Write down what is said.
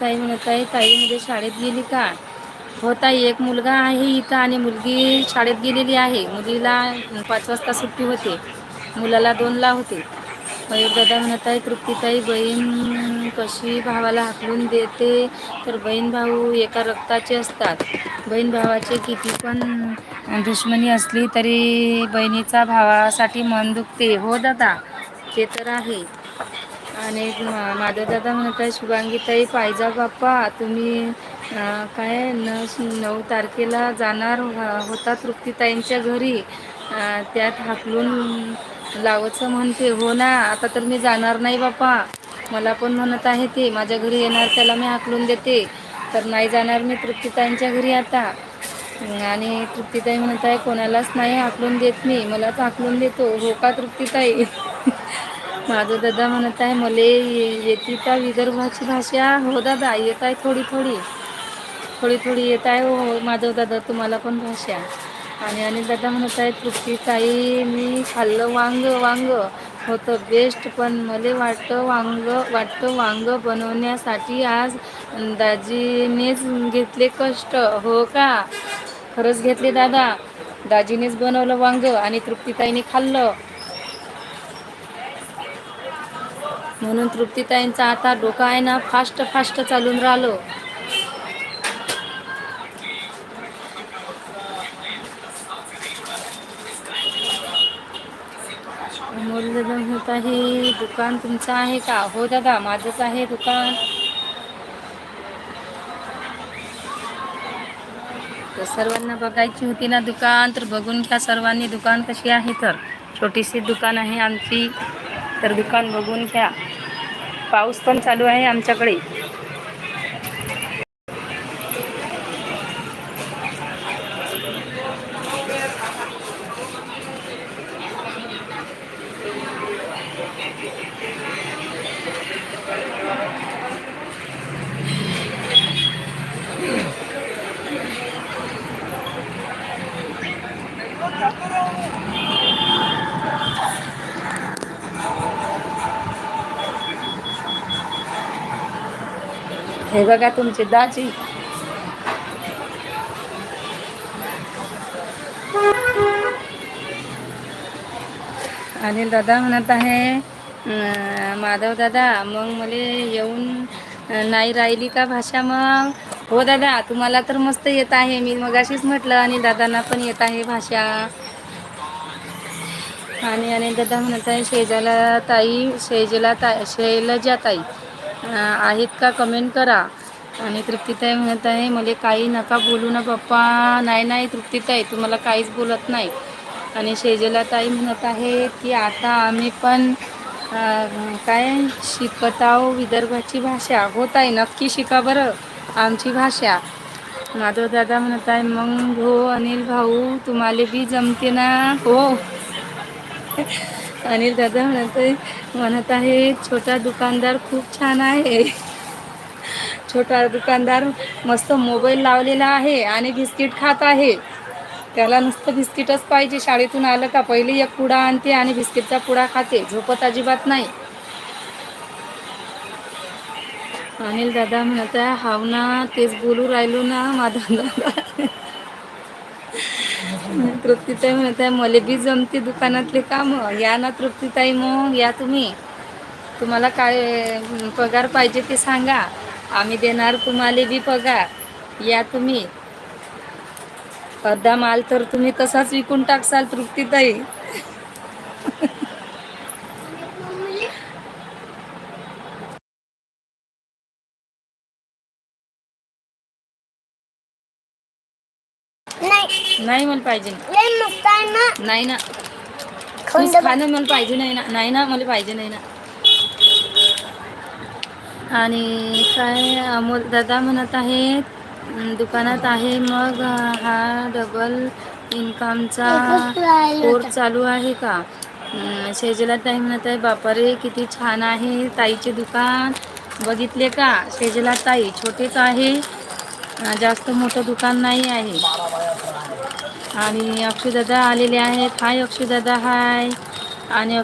ताई म्हणत आहे ताई मध्ये शाळेत गेली का? हो ताई एक मुलगा आहे इथं आणि मुलगी शाळेत गेलेली आहे. मुलीला पाच वाजता सुट्टी होते. मुलाला दोनला होते. मयूर दादा म्हणत आहे तृप्तीताई बहीण कशी भावाला हाकलून देते? तर बहीण भाऊ एका रक्ताचे असतात. बहीण भावाचे किती पण दुश्मनी असली तरी बहिणीचा भावासाठी मन दुखते. हो दादा ते तर आहे. आणि माधव दादा म्हणत आहे शुभांगीताई पाहिजा बाप्पा तुम्ही काय न नऊ तारखेला जाणार होता तृप्तीताईंच्या घरी. त्यात हाकलून लावचं म्हणते. हो ना आता तर मी जाणार नाही बाप्पा. मला पण म्हणत आहे ते माझ्या घरी येणार त्याला मी हाकलून देते. तर नाही जाणार मी तृप्तीताईंच्या घरी आता. आणि तृप्तीताई म्हणत आहे कोणालाच नाही हाकलून देत मी मलाच हाकलून देतो. हो का तृप्तीताई? माझं दादा म्हणत आहे मले येते का विदर्भाची भाषा हो दादा येत आहे थोडी थोडी. थोडी थोडी येत आहे हो माझं दादा तुम्हाला पण भाषा. आणि अनिल दादा म्हणत आहे तृप्तीताई मी खाल्लं वांग वांग. होतं बेस्ट पण मला वाटतं वांग वाटतं वांग बनवण्यासाठी आज दाजीनेच घेतले कष्ट. हो का? खरंच घेतले दादा. दाजीनेच बनवलं वांग आणि तृप्तीताईने खाल्लं. म्हणून तृप्तीताईंचा आता डोका आहे ना फास्ट फास्ट चालून राहिलो. अमोल आहे दुकान तुमचं आहे का? हो दादा माझंच आहे दुकान. तर सर्वांना बघायची होती ना दुकान तर बघून घ्या सर्वांनी दुकान कशी आहे तर. छोटीशी दुकान आहे आमची. तर दुकान बघून घ्या. पाऊस पण चालू आहे आमच्याकडे. हे बघा तुमची दाजी. अनिल दादा म्हणत आहे माधव दादा मग मला येऊन नाही राहिली का भाषा मग? हो दादा तुम्हाला तर मस्त येत आहे. मी मगाशीच म्हटलं आणि दादांना पण येत आहे भाषा. आणि अनिल दादा म्हणत आहे शेजाला ताई शेजला ताई शैलजा ताई आहेत का कमेंट करा. आणि तृप्तीताई म्हणत आहे मला काही नका बोलू ना पप्पा. नाही नाही तृप्तीताई तुम्हाला काहीच बोलत नाही. आणि शेजला ताई म्हणत आहे की आता आम्ही पण काय? शिकत आहो विदर्भाची भाषा. होत आहे नक्की शिका बरं आमची भाषा. माधव दादा म्हणत आहे मग हो अनिल भाऊ तुम्हाला बी जमते ना? हो. अनिल दादा म्हणत आहे म्हणत आहे छोटा दुकानदार खूप छान आहे. छोटा दुकानदार मस्त मोबाईल लावलेला आहे आणि बिस्किट खात आहे. त्याला नुसतं बिस्किटच पाहिजे शाळेतून आलं का? पहिले एक पुडा आणते आणि बिस्किटचा पुडा खाते झोपत अजिबात नाही. अनिल दादा म्हणत आहे हाव ना तेच बोलू राहिलो ना माधव दादा. तृप्तीताई म्हणत आहे मले बी जमते दुकानातले काम. या ना तृप्तीताई मग या तुम्ही. तुम्हाला काय पगार पाहिजे ते सांगा. आम्ही देणार तुम्हाला बी पगार. या तुम्ही. अर्धा माल तर तुम्ही तसाच विकून टाकसाल तृप्तीताई. नाही. नाही मला पाहिजे आहे नाही ना. खाणं मला पाहिजे नाही ना. नाही ना मला पाहिजे नाही ना. आणि काय अमोल दादा म्हणत आहेत अं, दुकानात आहे मग हा डबल इन्कमचा कोर्स. चालू आहे का? शेजला ताई म्हणत आहे बापारे किती छान आहे ताईचे दुकान. बघितले का? शेजला ताई छोटेच आहे. जास्त मोठं दुकान नाही आहे. आणि अक्षयदादा आलेले आहेत. हाय अक्षयदादा हाय. आणि